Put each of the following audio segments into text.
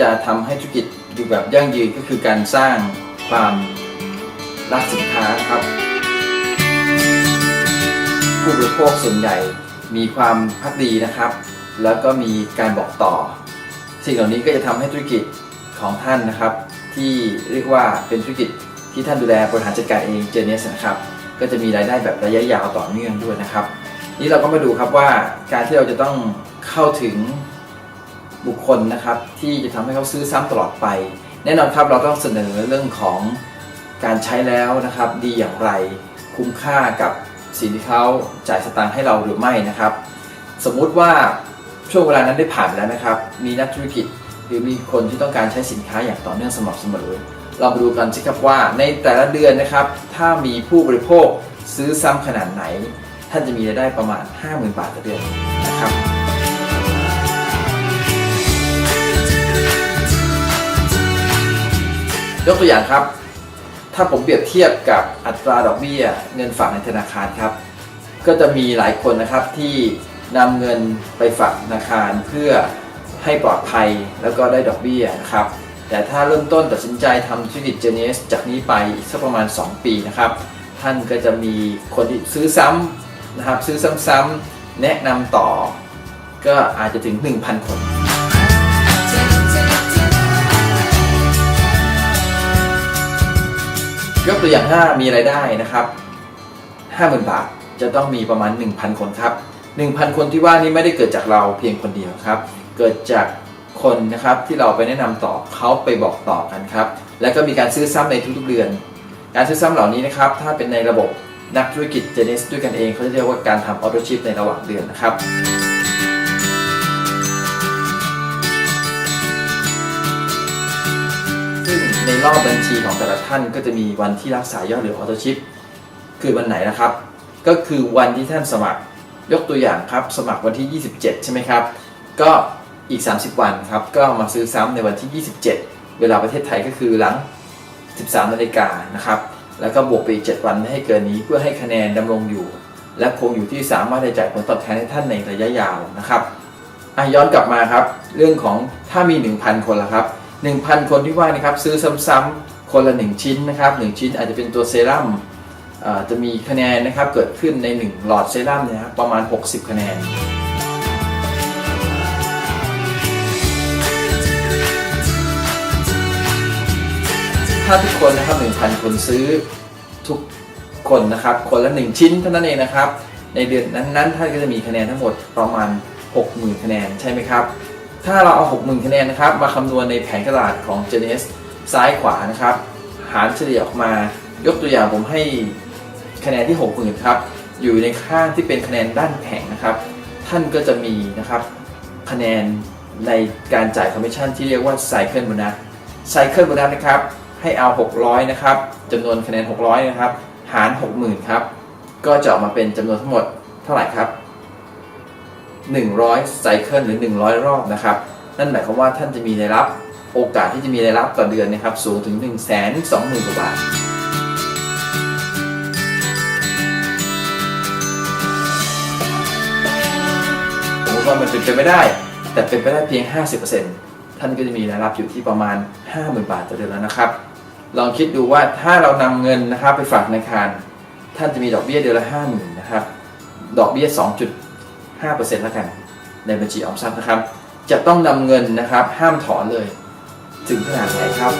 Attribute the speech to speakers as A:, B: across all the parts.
A: จะทำให้ธุรกิจอยู่แบบยั่งยืนก็คือการสร้างความรักสินค้าครับ ผู้บริโภคส่วนใหญ่มีความพักดีนะครับ แล้วก็มีการบอกต่อ สิ่งเหล่านี้ก็จะทำให้ธุรกิจของท่านนะครับ ที่เรียกว่าเป็นธุรกิจที่ท่านดูแลบริหารจัดการเองเจเนสนะครับ ก็จะมีรายได้แบบระยะยาวต่อเนื่องด้วยนะครับ นี่เราก็มาดูครับว่าการที่เราจะต้องเข้าถึง บุคคลนะครับที่จะทำให้เขาซื้อซ้ำตลอดไป แน่นอนครับเราต้องเสนอเรื่องของการใช้แล้วนะครับ ดีอย่างไรคุ้มค่ากับสิ่งที่เขาจ่ายสตางค์ให้เราหรือไม่นะครับ สมมุติว่าช่วงเวลานั้นได้ผ่านไปแล้วนะครับ มีนักธุรกิจหรือมีคนที่ต้องการใช้สินค้าอย่างต่อเนื่องสม่ำเสมอ เรามาดูกันสิครับว่าในแต่ละเดือนนะครับ ถ้ามีผู้บริโภคซื้อซ้ำขนาดไหน ท่านจะมีรายได้ประมาณ 50,000 บาทต่อเดือนนะครับ กตัวอย่างครับ ถ้าผมเปรียบเทียบกับอัตราดอกเบี้ย เงินฝากในธนาคารครับ ก็จะมีหลายคนนะครับที่นำเงินไปฝากธนาคารเพื่อให้ปลอดภัยแล้วก็ได้ดอกเบี้ยนะครับ แต่ถ้าเริ่มต้นตัดสินใจทำธุรกิจเจเนสจากนี้ไปอีกสักประมาณ 2 ปีนะครับ ท่านก็จะมีคนที่ซื้อซ้ำนะครับซื้อซ้ำๆแนะนำต่อ ก็อาจจะถึง 1,000 คน ยกตัวอย่างถ้ามีรายได้นะครับ 50,000 บาทจะต้องมีประมาณ 1,000 คนครับ 1,000 คนที่ว่านี้ไม่ได้เกิดจากเราเพียงคนเดียวครับ เกิดจากคนนะครับที่เราไปแนะนำต่อเขาไปบอกต่อกันครับ แล้วก็มีการซื้อซ้ำในทุกๆเดือน การซื้อซ้ำเหล่านี้นะครับถ้าเป็นในระบบนักธุรกิจเจเนสด้วยกันเองเขาจะเรียกว่าการทำออโตชิปในระหว่างเดือนนะครับ ในรอบบัญชีของแต่ละท่านก็จะมีวันที่รักษายอดเหลือออโตชิปคือวันไหนนะครับ ก็คือวันที่ท่านสมัครยกตัวอย่างครับ สมัครวันที่ 27 ใช่ไหมครับ ก็อีก 30 วันครับ ก็มาซื้อซ้ำในวันที่ 27 เวลาประเทศไทยก็คือหลัง 13 นาฬิกานะครับ แล้วก็บวกไปอีก 7 วันไม่ให้เกินนี้เพื่อให้คะแนนดำรงอยู่ และคงอยู่ที่สามารถจะจ่ายผลตอบแทนให้ท่านในระยะยาวนะครับย้อนกลับมาครับ เรื่องของถ้ามี 1,000 คนละครับ 1,000 คนที่ว่านะครับซื้อซ้ำๆคนละ 1 ชิ้นนะครับ1ชิ้นอาจจะเป็นตัวเซรั่มจะมีคะแนนนะครับเกิดขึ้นใน 1 หลอดเซรั่มนยครับประมาณ 60 คะแนนถ้าทุกคนนะครับ1,000 คนซื้อทุกคนนะครับคนละ 1 ชิ้นเท่านั้นเองนะครับ ในเดือนนั้นๆท่านก็จะมีคะแนนทั้งหมดประมาณ 60,000 คะแนนใช่ไหมครับ ถ้าเราเอา 60,000 คะแนนนะครับมาคำนวณในแผนกระดาษของ g e n e s ซ้ายขวานะครับ หารเฉลี่ยออกมา ยกตัวอย่างผมให้คะแนนที่ 60,000 ครับ อยู่ในข้างที่เป็นคะแนนด้านแข็งนะครับ ท่านก็จะมีนะครับคะแนนในการจ่ายคอมมิชชั่นที่เรียกว่าไซเคิลโบนัสไซเคิลโบนัสนะครับให้เอา 600 นะครับจำนวนคะแนน 600 นะครับ หาร 60,000 ครับ ก็จะออกมาเป็นจำนวนทั้งหมดเท่าไหร่ครับ 100ไซเคิลหรือ 100 รอบนะครับ นั่นหมายความว่าท่านจะมีรายรับโอกาสที่จะมีรายรับต่อเดือนนะครับ สูงถึง 1 2 0 0 0 0กว่าบาทผมว่ามันเป็นไปไม่ได้ แต่เป็นไปได้เพียง 50%ท่านก็จะมีรายรับอยู่ที่ประมาณ 50,000 บาทต่อเดือนแล้วนะครับ ลองคิดดูว่าถ้าเรานำเงินนะครับไปฝากธนาคาร ท่านจะมีดอกเบี้ยเดือนละ 50,000นะครับ ดอกเบี้ย 5%แล้วกันในบัญชีออมทรัพย์นะครับ จะต้องนำเงินนะครับ ห้ามถอนเลย ถึงขนาดไหนครับ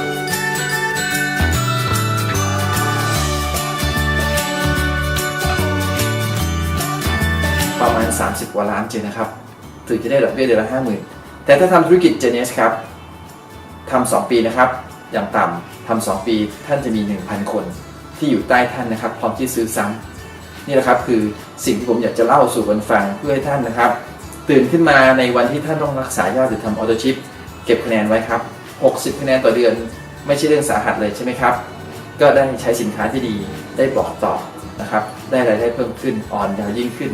A: ประมาณ 30 กว่าล้านเจนนะครับ ถึงจะได้ดอกเบี้ยเดือนละ 50,000 แต่ถ้าทำธุรกิจเจเนสครับทำ2ปีนะครับ อย่างต่ำทำ2ปีท่านจะมี 1,000 คนที่อยู่ใต้ท่านนะครับ พร้อมที่ซื้อซ้ำ นี่แหละครับคือสิ่งที่ผมอยากจะเล่าสู่กันฟังเพื่อให้ท่านนะครับ ตื่นขึ้นมาในวันที่ท่านต้องรักษายอดหรือทำออโตชิปเก็บคะแนนไว้ครับ 60 คะแนนต่อเดือน ไม่ใช่เรื่องสาหัสเลยใช่ไหมครับ ก็ได้ใช้สินค้าที่ดีได้บอกต่อนะครับ ได้รายได้เพิ่มขึ้นอ่อนยาวยิ่งขึ้น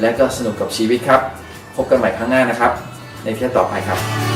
A: และก็สนุกกับชีวิตครับ พบกันใหม่ครั้งหน้านะครับ ในเทปต่อไปครับ